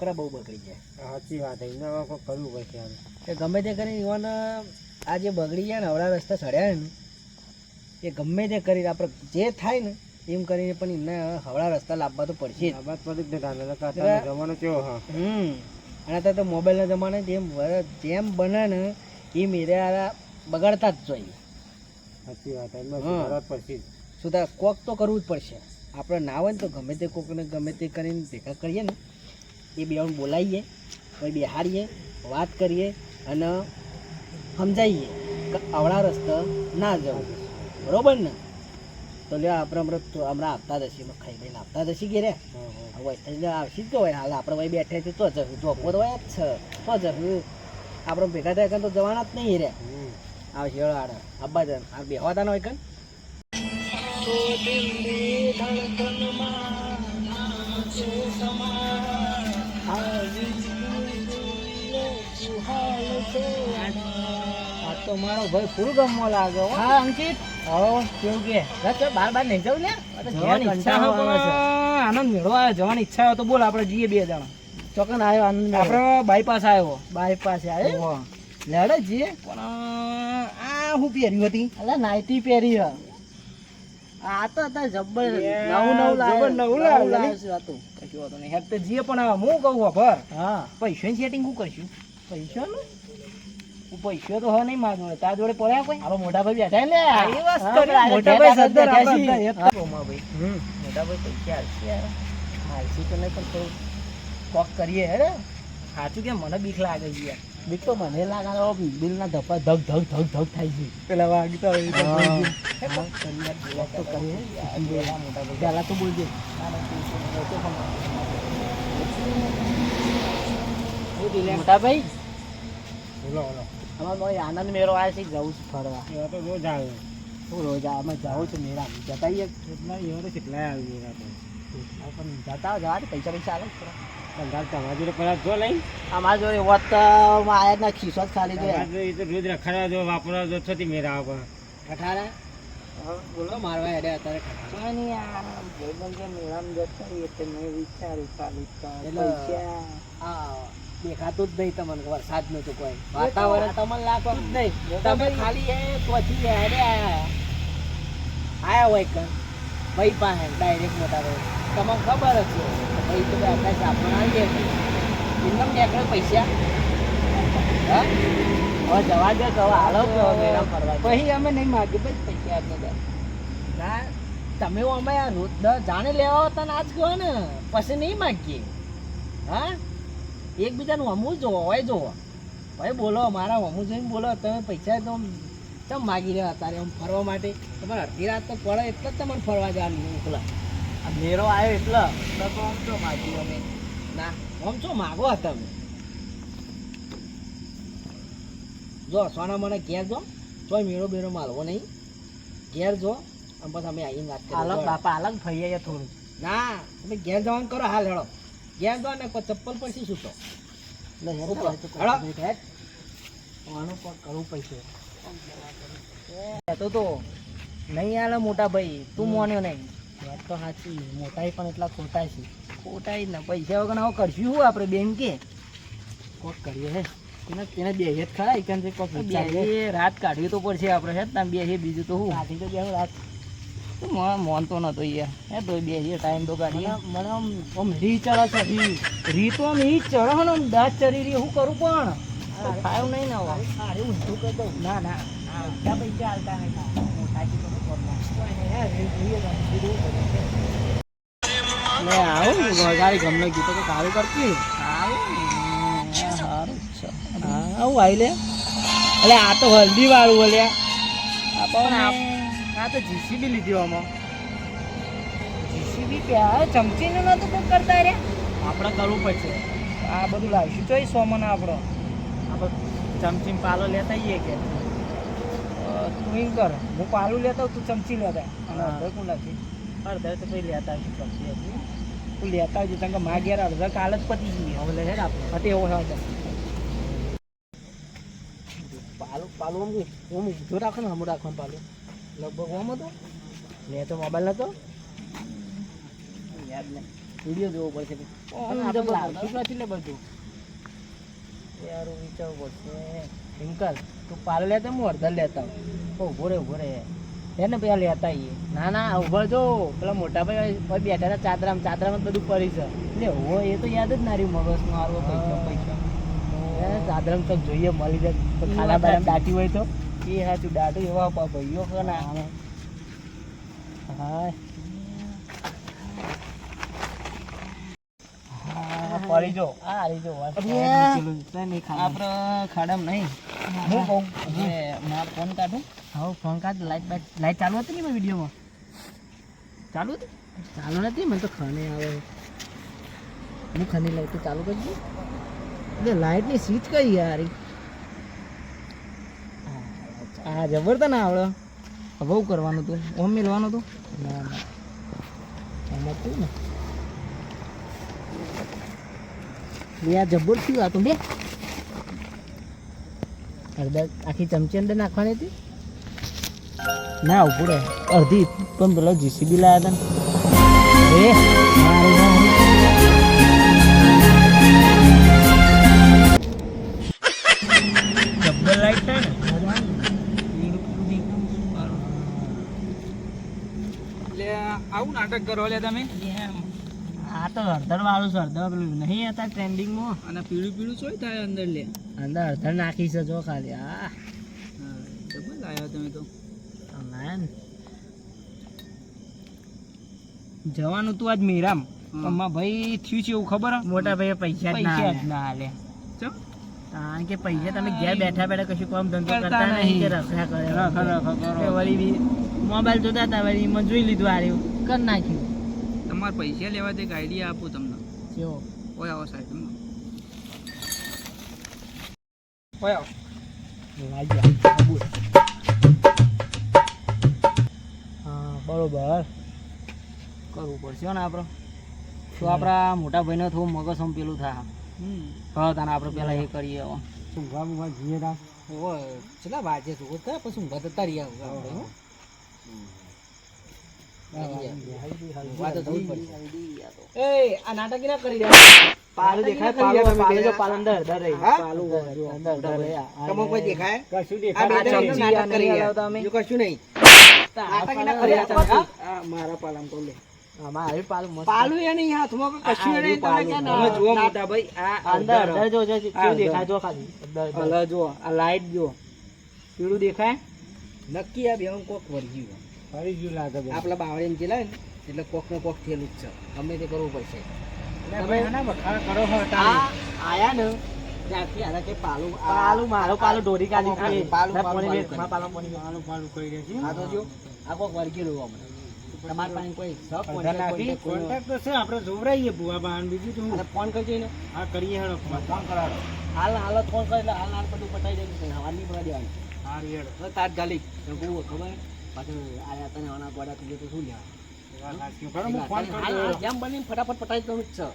છોકરા બહુ બગડી જાય. સાચી વાત હવે કરવું પડશે હવે એ ગમે તે કરીને ઈવન આ જે બગડી જાય ને અવળા રસ્તા ચડ્યા ને એ ગમે તે કરીને આપણે જે થાય ને એમ કરીને પણ એમને હવળા રસ્તા લાવવા તો પડશે જમાનો કેવો હા. હમ અને અત્યારે તો મોબાઈલના જમાને જેમ જેમ બને ને એ મેરે બગાડતા જ જોઈએ. સાચી વાત એમને હા. પડશે જ. કોક તો કરવું જ પડશે. આપણે ના હોય ને તો ગમે તે કોકને ગમે તે કરીને ભેગા કરીએ ને એ બે બોલાવીએ પછી બેહારીએ વાત કરીએ અને સમજાવીએ કે આવડા રસ્તો ના જવું. બરોબર ને? તો લ્યો, આપણે હમણાં તો હમણાં આવતા જશી ખાઈ લઈને આવતા દસી હા હા હવે આવશી જ હોય. હાલ આપણે ભાઈ બેઠે છે, તો જશું જોપોર તો હોય જ છે, તો જશું આપણે ભેગા થાય તો જવાના જ નહીં રે. આવશે આડે અબ્બા જન આ બેહવા તા હોય કન આ તો મારો ભાઈ ફૂલ ગમવા લાગે હો. અંકિત. હો કેવું કે? બાર બાર નહીં જવું ને? જવાની ઈચ્છા આનંદ મેળવો જવાની ઈચ્છા હોય તો બોલ આપણે જઈએ બે જણા. ચોકન આવ્યો આનંદ આપણે બાયપાસ આવ્યો. બાયપાસ આવ્યો. લેડે જીએ પણ આ હું પહેર્યું હતી. અલા નાઈટી પહેરી હ. આ તો અત્યારે જબ્બર નવું નવું લાવ્યો નવું લાવ્યો લાવ્યો ને? તો. કશું હતું નહીં. હેડ જીએ પણ હું કહું ખબર હા. પૈસાની સેટિંગ હું કરશું? પૈસાનું પૈસો તો હવે નહીં માગું તારા જોડે પડ્યા કોઈ? આપણે મોટા ભાઈ બેઠા ને. એ મોટા ભાઈ. રોમા ભાઈ. મોટા ભાઈ પૈસા હાલશે હાલસી તો નહીં પણ થોડું કોક કરીએ હે સાચું કે મને બીક લાગે છે યાર. બીક તો મને લાગે બિલના ધપ્પા ધગ ધગ ધગ ધગ થાય છે. પેલા વાગતા હોય તો ભાઈ તો બોલજે. મોટાભાઈ? બોલો બોલો. અમારે આનંદ મેળો આવે છે જવું છું ફરવા. એવા તો રોજ આવે. હું રોજ અમે જાઉં છું મેળા. જતા એવા તો કેટલાય આવી ગયા પણ જતા જવા પૈસા પૈસા આવે ધંધા તમારા જોડે પેલા જો લઈ. અમારા જોડે વત આયા ના ખીસો જ ખાલી ગયા એ તો રોજ રખડવા જો વાપરવા જો છોથી મેરા આવે કઠારા? બોલો મારવા હેડે અત્યારે કઠારા. નહીં આ ભાઈબંધ જે મેળામાં જતા રહીએ એટલે મેં વિચાર્યું ખાલી પૈસા. આ દેખાતું જ નહીં તમને વરસાદ નતું કોઈ. વાતાવરણ તમને લાગતું જ નહીં. તમે ખાલી એ પછી હેડે આયા. આયા હોય કઈ ભાઈ પાસે ડાયરેક્ટ મોટા ભાઈ. તમને ખબર જ છે. ભાઈ તો આપણે આવી ગયા એમને નીકળે પૈસા? હા? હવે જવા દે તો હાલો. પછી અમે નહીં માગ્યું ભાઈ પૈસા આપને ના તમે અમે આ રોજ જાણે લેવા હતા ને આજ કહો ને? પછી નહીં માગીએ. હા? એકબીજાનું હમું જોવો હોય જોવો. ભાઈ બોલો મારા અમું જોઈને બોલો તમે પૈસા તો તમે માગી રહ્યા અત્યારે આમ ફરવા માટે? તમારે અડધી રાત તો પડે એટલે જ તમને ફરવા જવાનું મોકલા મેળો આવ્યો એટલે તો આમ તો માગી અમે. ના આમ શું માગો તમે? જો સોના મને ઘેર જો. તોય મેળો બેરો માલવો નહીં. ઘેર જો. આમ પછી અમે આવીને વાત કરીએ. અલગ બાપા અલગ થઈ જાય થોડું. ના તમે ઘેર જવાનું કરો હાલ હેળો ઘેર જાઓ ને ચપ્પલ પછી સૂતો. આનું પણ કરવું પૈસે તો તો. નહીં આલે મોટા ભાઈ. તું મોન્યો નહીં. વાત તો સાચી મોટાઈ પણ એટલા ખોટા છે. ખોટા જ ને. પૈસા વગર હવે કરશું શું આપણે બેન કે કોક કરીએ હે. તેને તેને બે હેત ખરા એકન જે કોક બે રાત કાઢવી તો પડશે આપણે હે તમે બે બીજું તો શું? કાઢી તો બેહું રાત. તું મોન મોનતો નતો યાર. હે તો બે ટાઈમ તો કાઢીએ. મને આમ આમ રી ચડે છે રી. રી તો આમ ઈ ચડો ને દાંત ચડી રહી હું કરું પણ? ખાયું નહીં ને હવે. અરે ઊંધું કરી દઉં. ના ના. બધા પૈસા હાલતા નહીં મોટા કરે. આવું વગાડી ગમને ગીતો તો સારું કરતી. સારું આવું આવી લે. એટલે આ તો હલ્દી વાળું બોલ્યા આ તો જીસીબી લીધી આમાં. જીસીબી કે આ ચમચીનું નતું બુક કરતા રે? આપણે કરવું પડશે. આ બધું લાવીશું. ચોઈ સોમન આપણો. આપણે ચમચીમ પાલો લેતા આવીએ કે? તું એમ કર. હું પાલું લેતો તું ચમચી લેતા અને. અડધો કોણ લાગી અડધો તો પછી લેતા છું ચમચી હતી તું લેતા આવજો કારણ કે માં ઘેર અડધો કાલ જ પતી ગઈ હવે લે આપણે. હતી એવો હા પાલું પાલું આમ હું ઊંધું રાખો ને હમું રાખવાનું પાલું. લગભગ આમ હતો. લે તો મોબાઈલ નતો. યાદ નહીં. વીડિયો જોવો પડશે નથી બધું. યાર વિચારવું પડશે. પિંકલ તું પાલ લેતા હું અડધા લેતા ઊભો રે ઊભો રે એને પેલા લેતા આવીએ ના ના ઊભા જો. પેલા મોટા ભાઈ બેઠા હતા ચાદરામાં. ચાદરામાં બધું પડી છે. એટલે હો એ તો યાદ જ ના રહ્યું મગજનું આવો પૈસા. પૈસા ચાદરામાં તો જોઈએ મળી જાય. ખાલા બારા દાટી હોય તો. એ હાચું દાટું એવા ભાઈઓ ના. હા. હા, પડી જો આ હારી જો આપણે ખાડામાં નહીં. હું. કહું હવે ફોન કાઢું. હા ફોન કાઢ લાઈટ બાઈટ લાઈટ ચાલુ હતી ને મેં વિડીયોમાં? ચાલુ હતી? ચાલુ નથી મને તો ખને આવે. હું ખની લાઈટ તો ચાલુ કરી દઉં એટલે લાઈટની સ્વિચ કઈ યાર આ જબર તો ના આવડે. બહુ કરવાનું હતું ઓમ મેળવાનું હતું ના ના. એમ કયું ને? આ જબર થયું આ તો બે? અડધા આખી ચમચી અંદર નાખવાની હતી? ના ઉપડે રહે અડધી પણ પેલો જીસીબી લાયા હતા ને. એ જબ્બર લાઈટ થાય ને? એટલે આવું નાટક કરો લે તમે. તો હળદર વાળું છે હળદર પેલું નહીં હતા ટ્રેન્ડિંગમાં. અને પીળું પીળું શું થાય અંદર લે. અંદર હળદર નાખી છે જો ખાલી આ હા, જબર લાવ્યા તમે તો. ના જવાનું તું આજ મેરામ. પણ ભાઈ થયું છે એવું ખબર? મોટા ભાઈએ પૈસા પૈસા જ ના ચમ? કારણ કે પૈસા તમે ઘેર બેઠા બેઠા કશું કામ ધંધો કરતા નહીં. કે રખડા કરે. રખ, રખ કરો. વળી મોબાઈલ જોતા હતા વળી એમાં જોઈ લીધું આ રહ્યું. કરી નાખ્યું. તમારે પૈસા લેવા તે આઈડિયા આપું તમને? કેવો ઓય આવો સાહેબ ઓય આવો. હા બરોબર. કરવું પડશે હો ને આપણે તો આપણા મોટા ભાઈને થોડું મગજ આમ પેલું થાય. હમ. હા તને આપણે પેલા એ કરીએ હવે. ઊંઘવા બૂંઘવા જઈએ તા ચલા વાજે તો કયા પછી ઊંઘવા તો જવું જ મારા પાલામ તો લે. અમારે પાલું મસ્ત. પાલું એ નહીં હાથમાં કશું નહીં. તમે ક્યાં જુઓ મોટા ભાઈ આ અંદર અંદર જો જો દેખાય જો ખાલી. અંદર અંદર જો આ લાઈટ જો પીળું દેખાય? નક્કી આ બેવું કોક વર્ગ્યું ફરી ગયું લાગે. આપણા બાવળી એમ ચલાય ને એટલે કોક ને કોક થયેલું જ છે. ગમે તે કરવું પડશે. આયા ને ત્યાંથી આના કે પાલું પાલું મારો પાલું દોરી કાઢી આ ખાલી. પાલું, પાલું, પાલું કરી. છે. તો જો આ કોક હમણાં તમારા પાસે કોઈ સબ contact તો છે આપણે જોવરાઈએ બુવા બહાન બીજું તો ફોન કરજો ને હા કરીએ હેડો ફોન. ફોન કરાવો. હાલ હાલ ફોન કરે એટલે હાલ હાલ બધું પતાવી હાલ નહીં પતાવી દેવાનું. હા હેડો. હવે તાત્કાલિક. ખબર. પાછું આયા તને આના ગોડા થઈ તો શું લેવા? જેમ બની ફટાફટ પટાવી દઉં જ છે.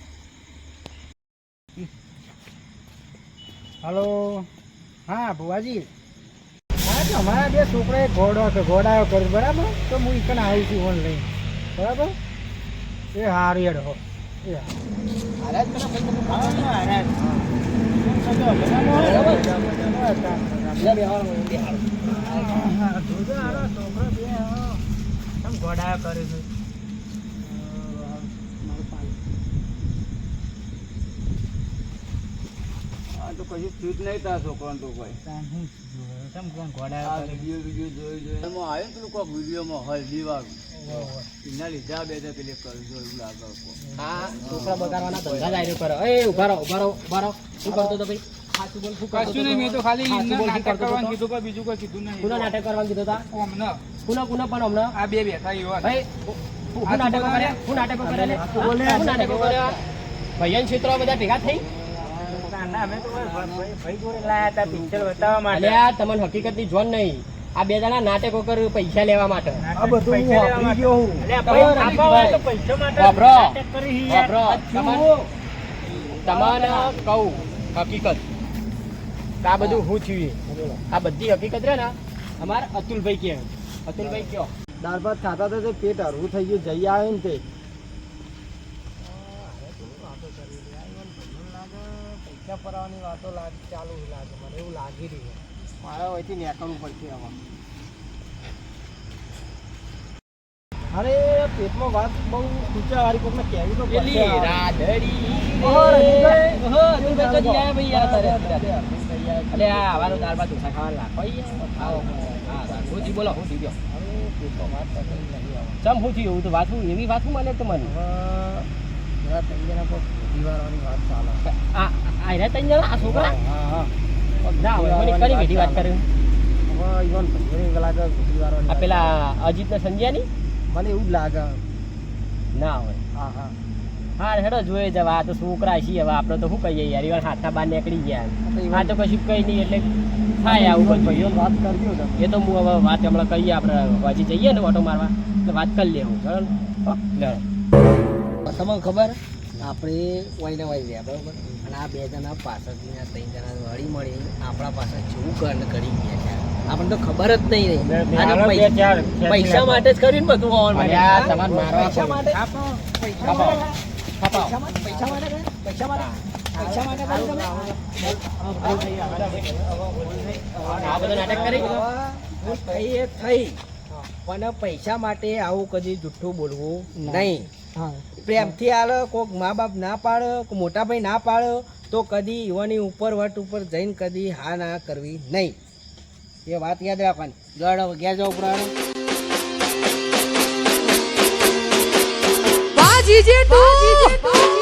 હલો. હા ભુવાજી. અમારા બે છોકરાએ ઘોડો કે ઘોડાયો કર્યો બરાબર? તો હું ઈકન આવી છું ઓનલાઈન લઈને બરાબર? એ હારી હો. એ હારું. હારે હા, હા, હા. હા, આવ્યું પેલું કોઈક વિડીયોમાં હલ્દી વાળું એના લીધા બે પેલી કોક. છોકરા બગાડવાના ધંધા કરે એ ઊભા રહો ઊભા રહો ઊભા રહો શું કરતો તો ભાઈ કશું નહીં મેં તો ખાલી સાચું એમને બોલ, શું નાટક કરવાનું કીધું પણ બીજું કોઈ કીધું નહીં. કુના નાટક કરવાનું કીધું તા? અમને કુના કુના પણ હમણાં? આ બે બેઠા એવા. ભાઈ હું નાટકો કરે હું નાટકો કરે લે? હું નાટકો કરે ભૈયાન ક્ષેત્રો બધા ભેગા થઈ? ના, ના, અમે તો ભાઈ- ભાઈ- ભાઈ જોડે લાયા હતા પિક્ચર બતાવવા માટે. અલ્યા તમને હકીકતની જોન નહીં. આ બે જણા નાટકો કર પૈસા લેવા માટે. આ બધું પૈસા લેવા માટે. અલ્યા, ભાઈ તમારે આપવા હોય તો આ બધું હું થયું આ બધી હકીકત રહે ને અમારે અતુલભાઈ કહે. અતુલભાઈ કયો દાળ ભાત ખાતા હતા પેટ હરવું થઈ ગયું જઈ આવે ને તે. એવું લાગી રહ્યું મારા અહીંથી નીકળવું પડશે અરે પેટમાં વાત બહુ ઊંચા વાળી કોઈને કહેવી તો રાધડી. તો જ્યાં અલે આ આવાનો દાળ ભાત ઢોસા ખાવાનું રાખો. હા, હા. જી બોલો, હું જી ગયો. ચમ હું થયું? એવું તો વાત હું- એવી વાત હું મને તો મને. હવે જરા ત્રણ જણા આ- છોકરા? ના મને કઈ વેઢી વાત કરે? આ પેલા અજીત ને સંજ્યાની? મને એવું જ લાગે ના હોય. હા હા હા હેડો જોઈએ જવા આ તો છોકરા છીએ હવે આપણે તો શું કહીએ યાર ઈવન હાથા બહાર નીકળી ગયા આ તો કશું કઈ નહીં એટલે થાય આવું ભાઈઓ વાત કરજો એ તો હું હવે વાત હમણાં કહીએ આપણે હજી જઈએ ને ઓટો મારવા એટલે વાત કરી લેવું બરાબર? તમને ખબર આપણે વાઈને વાઈ રહ્યા બરાબર? અને આ બે જણા પાછળથી આ ત્રણ જણા હળી મળી આપણા પાસે જેવું કર્ણ કરી ગયા છે. આપણને તો ખબર જ નહીં પૈસા માટે જ કર્યું ને બધું પૈસા માટે. પૈસા માટે પૈસા માટે પૈસા માટે કર્યું? પૈસા માટે પૈસા માટે કર્યું તમે? આ બધું નાટક કરી એ થઈ પણ પૈસા માટે આવું કદી જુઠ્ઠું બોલવું નહીં પ્રેમથી આલે કોક મા બાપ ના પાડે કોક મોટા ભાઈ ના પાડે તો કદી યુવાની ઉપર વટ ઉપર જઈને કદી હા ના કરવી નહીં એ વાત યાદ રાખવાની ગળ ઘેર જાવ 姐姐读姐姐